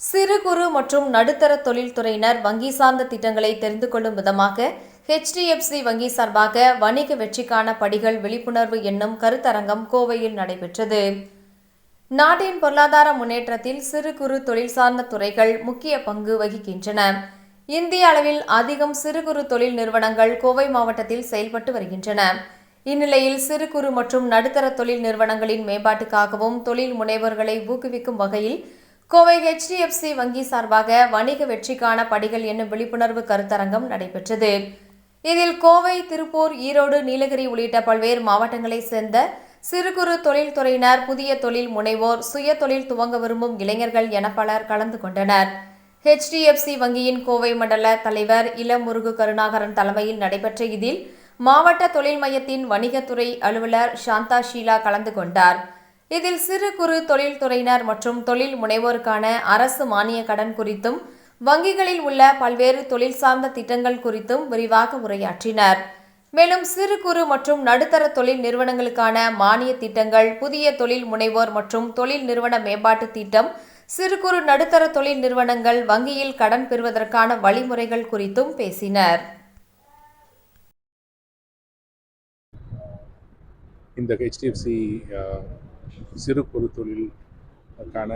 சிறு குறு மற்றும் நடுத்தர தொழில்துறையினர் வங்கி சார்ந்த திட்டங்களை தெரிந்து கொள்ளும் விதமாக ஹெச்டிஎஃப்சி வங்கி சார்பாக வணிக வெற்றிக்கான படிகள் விழிப்புணர்வு என்னும் கருத்தரங்கம் கோவையில் நடைபெற்றது. நாட்டின் பொருளாதார முன்னேற்றத்தில் சிறு குறு தொழில் சார்ந்த துறைகள் முக்கிய பங்கு வகிக்கின்றன. இந்திய அளவில் அதிகம் சிறு குறு தொழில் நிறுவனங்கள் கோவை மாவட்டத்தில் செயல்பட்டு வருகின்றன. இந்நிலையில் சிறு குறு மற்றும் நடுத்தர தொழில் நிறுவனங்களின் மேம்பாட்டுக்காகவும் தொழில் முனைவர்களை ஊக்குவிக்கும் வகையில் கோவை ஹெச்டிஎஃப்சி வங்கி சார்பாக வணிக வெற்றிக்கான படிகள் என்னும் விழிப்புணர்வு கருத்தரங்கம் நடைபெற்றது. இதில் கோவை திருப்பூர் ஈரோடு நீலகிரி உள்ளிட்ட பல்வேறு மாவட்டங்களைச் சேர்ந்த சிறு குறு தொழில்துறையினர் புதிய தொழில் முனைவோர் சுய தொழில் துவங்க விரும்பும் இளைஞர்கள் என பலர் கலந்து கொண்டனர். ஹெச்டிஎஃப்சி வங்கியின் கோவை மண்டல தலைவர் இளமுருகு கருணாகரன் தலைமையில் நடைபெற்ற இதில் மாவட்ட தொழில் மையத்தின் வணிகத்துறை அலுவலர் சாந்தா ஷீலா கலந்து கொண்டார். இதில் சிறு குறு தொழில்துறையினர் மற்றும் தொழில் முனைவோருக்கான அரசு மானிய கடன் குறித்தும் வங்கிகளில் உள்ள பல்வேறு தொழில் சார்ந்த திட்டங்கள் குறித்தும் விரிவாக உரையாற்றினர். மேலும் சிறு குறு மற்றும் நடுத்தர தொழில் நிறுவனங்களுக்கான மானிய திட்டங்கள் புதிய தொழில் முனைவோர் மற்றும் தொழில் நிறுவன மேம்பாட்டு திட்டம் சிறு குறு நடுத்தர தொழில் நிறுவனங்கள் வங்கியில் கடன் பெறுவதற்கான வழிமுறைகள் குறித்தும் பேசினர். இந்த ஹெச்டிஎஃப்சி சிறு குறு தொழிலுக்கான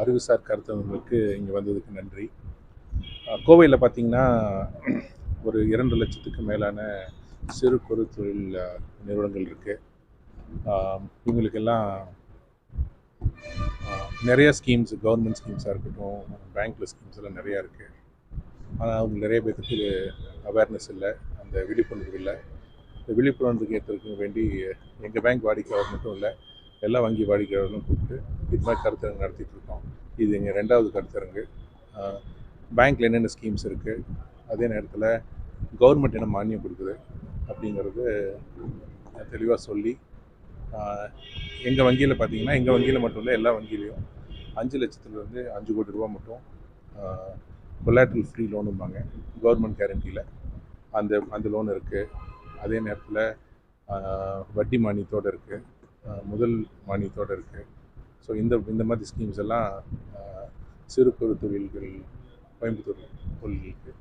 அறிவுசார் கருத்தவங்களுக்கு இங்கே வந்ததுக்கு நன்றி. கோவையில் பார்த்திங்கன்னா ஒரு இரண்டு லட்சத்துக்கு மேலான சிறு குறு தொழில் நிறுவனங்கள் இருக்குது இவங்களுக்கெல்லாம் நிறைய ஸ்கீம்ஸ் கவர்மெண்ட் ஸ்கீம்ஸாக இருக்கட்டும் பேங்க்கில் ஸ்கீம்ஸ் எல்லாம் நிறையா இருக்குது ஆனால் அவங்க நிறைய பேருக்கு அவேர்னஸ் இல்லை அந்த விழிப்புணர்வு இல்லை. இந்த விழிப்புணர்வுக்கு ஏற்றதுக்கு வேண்டி எங்கள் பேங்க் வாடிக்கையாளர் மட்டும் இல்லை எல்லா வங்கி வாடிக்கையாளர்களும் கூப்பிட்டு இது மாதிரி கருத்தரங்கு நடத்திட்டுருக்கோம் இது எங்கள் ரெண்டாவது கருத்தரங்கு. பேங்க்கில் என்னென்ன ஸ்கீம்ஸ் இருக்குது அதே நேரத்தில் கவர்மெண்ட் என்ன மானியம் கொடுக்குது அப்படிங்கிறது தெளிவாக சொல்லி எங்கள் வங்கியில் பார்த்தீங்கன்னா எங்கள் வங்கியில் மட்டும் இல்லை எல்லா வங்கியிலையும் அஞ்சு லட்சத்துலேருந்து அஞ்சு கோடி ரூபா மட்டும் கொலாட்ரல் ஃப்ரீ லோனும்பாங்க கவர்மெண்ட் கேரண்டியில் அந்த அந்த லோன் இருக்குது அதே நேரத்தில் வட்டி மானியத்தோடு இருக்குது முதல் மானியத்தோடு இருக்குது ஸோ இந்த இந்த மாதிரி ஸ்கீம்ஸ் எல்லாம் சிறு குறு தொழில்கள் கோயம்புத்தூர் தொழில்களுக்கு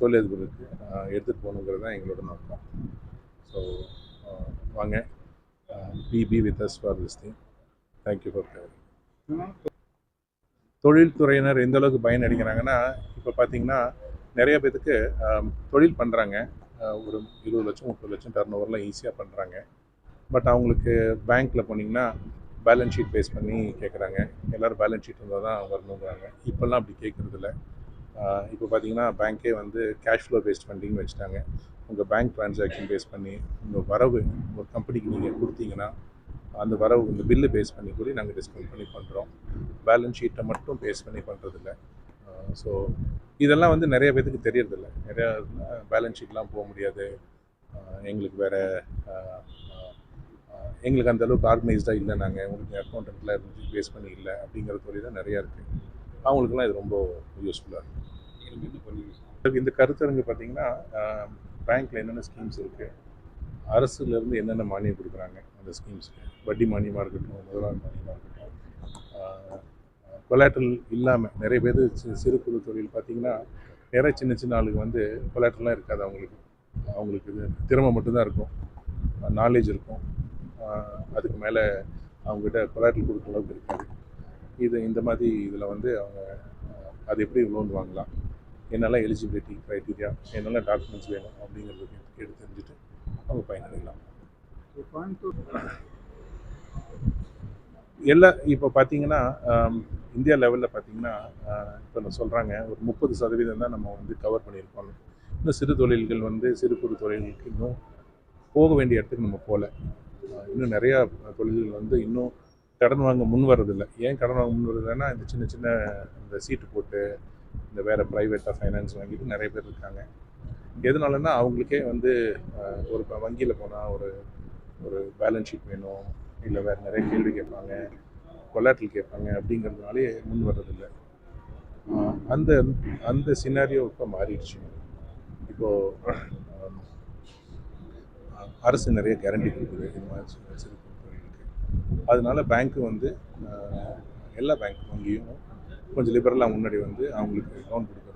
தொழிலதிபர்களுக்கு எடுத்துகிட்டு போகணுங்கிறது தான் எங்களோட நோக்கம். ஸோ வாங்க. BP with us for this thing thank you for தொழில்துறையினர் எந்த அளவுக்கு பயன் அடைக்கிறாங்கன்னா இப்போ பார்த்தீங்கன்னா நிறைய பேத்துக்கு தொழில் பண்ணுறாங்க ஒரு இருபது லட்சம் முப்பது லட்சம் டர்ன் ஓவர்லாம் ஈஸியாக பண்ணுறாங்க பட் அவங்களுக்கு பேங்க்கில் போனீங்கன்னா பேலன்ஸ் ஷீட் பேஸ் பண்ணி கேட்குறாங்க எல்லோரும் பேலன்ஸ் ஷீட் இருந்தால் தான் வரணுங்கிறாங்க இப்போல்லாம் அப்படி கேட்குறது இல்லை இப்போ பார்த்தீங்கன்னா பேங்க்கே வந்து கேஷ் ஃப்ளோ பேஸ்ட் ஃபண்டிங் வச்சுட்டாங்க. உங்கள் பேங்க் ட்ரான்சாக்ஷன் பேஸ் பண்ணி உங்கள் வரவு ஒரு கம்பெனிக்கு நீங்கள் கொடுத்தீங்கன்னா அந்த வரவு இந்த பில்லு பேஸ் பண்ணி கூட நாங்கள் டிஸ்கவுண்ட் பண்ணி பண்ணுறோம் பேலன்ஸ் ஷீட்டை மட்டும் பேஸ் பண்ணி பண்ணுறதில்ல ஸோ இதெல்லாம் வந்து நிறைய பேத்துக்கு தெரியறதில்ல. நிறையா பேலன்ஸ் ஷீட்லாம் போக முடியாது. எங்களுக்கு வேறு எங்களுக்கு அந்த அளவுக்கு ஆர்கனைஸ்டாக இல்லை நாங்கள் உங்களுக்கு அக்கௌண்டண்ட்டில் இருந்து பேஸ் பண்ணி இல்லை அப்படிங்கிற தொழில் தான் நிறையா இருக்குது அவங்களுக்குலாம் இது ரொம்ப யூஸ்ஃபுல்லாக இருக்கும் இந்த கருத்தரங்கு பார்த்தீங்கன்னா பேங்க்கில் என்னென்ன ஸ்கீம்ஸ் இருக்குது அரசுலேருந்து என்னென்ன மானியம் கொடுக்குறாங்க அந்த ஸ்கீம்ஸ்க்கு வட்டி மானியமாக இருக்கட்டும் முதலாளி மானியமாக இருக்கட்டும். கொலாட்ரல் இல்லாமல் நிறைய பேர் சிறு குறு தொழில் பார்த்தீங்கன்னா நிறைய சின்ன சின்ன ஆளுங்க வந்து கொலாட்ரலாம் இருக்காது அவங்களுக்கு. அவங்களுக்கு இது திறமை மட்டும்தான் இருக்கும். நாலேஜ் இருக்கும். அதுக்கு மேலே அவங்ககிட்ட கொலாட்ரல் கொடுக்குற அளவுக்கு இருக்காது. இது இந்த மாதிரி இதில் வந்து அவங்க அது எப்படி லோன் வாங்கலாம் என்னெல்லாம் எலிஜிபிலிட்டி க்ரைட்டீரியா என்னெல்லாம் டாக்குமெண்ட்ஸ் வேணும் அப்படிங்கிறது கேட்டு தெரிஞ்சுட்டு அவங்க பயனடையலாம். எல்லா இப்போ பார்த்தீங்கன்னா இந்தியா லெவலில் பார்த்தீங்கன்னா இப்போ நான் சொல்கிறாங்க ஒரு முப்பது சதவீதம் தான் நம்ம வந்து கவர் பண்ணியிருக்கோம் இன்னும் சிறு தொழில்கள் வந்து சிறு குறு தொழில்களுக்கு இன்னும் போக வேண்டிய இடத்துக்கு நம்ம போகல இன்னும் நிறையா தொழில்கள் வந்து இன்னும் கடன் வாங்க முன் வரதில்லை ஏன் கடன் வாங்க முன் வர்றதில்லைன்னா இந்த சின்ன சின்ன இந்த சீட்டு போட்டு இந்த வேறு ப்ரைவேட்டாக ஃபைனான்ஸ் வாங்கிட்டு நிறைய பேர் இருக்காங்க. எதனாலன்னா அவங்களுக்கே வந்து ஒரு வங்கியில் போனால் ஒரு ஒரு பேலன்ஸ் ஷீட் வேணும் இல்லை வேறு நிறைய கேள்வி கேட்பாங்க. கொலாட்டில் கேட்பாங்க அப்படிங்கிறதுனாலே முன் வர்றதில்லை. அந்த அந்த சினாரியோ இப்போ மாறிடுச்சு. இப்போது அரசு நிறைய கேரண்டி கொடுக்குது இது மாதிரி சிறு சிறு அதனால பேங்க்கு வந்து எல்லா பேங்க் வங்கியும் கொஞ்சம் லிபரலாக முன்னாடி வந்து அவங்களுக்கு லோன் கொடுக்க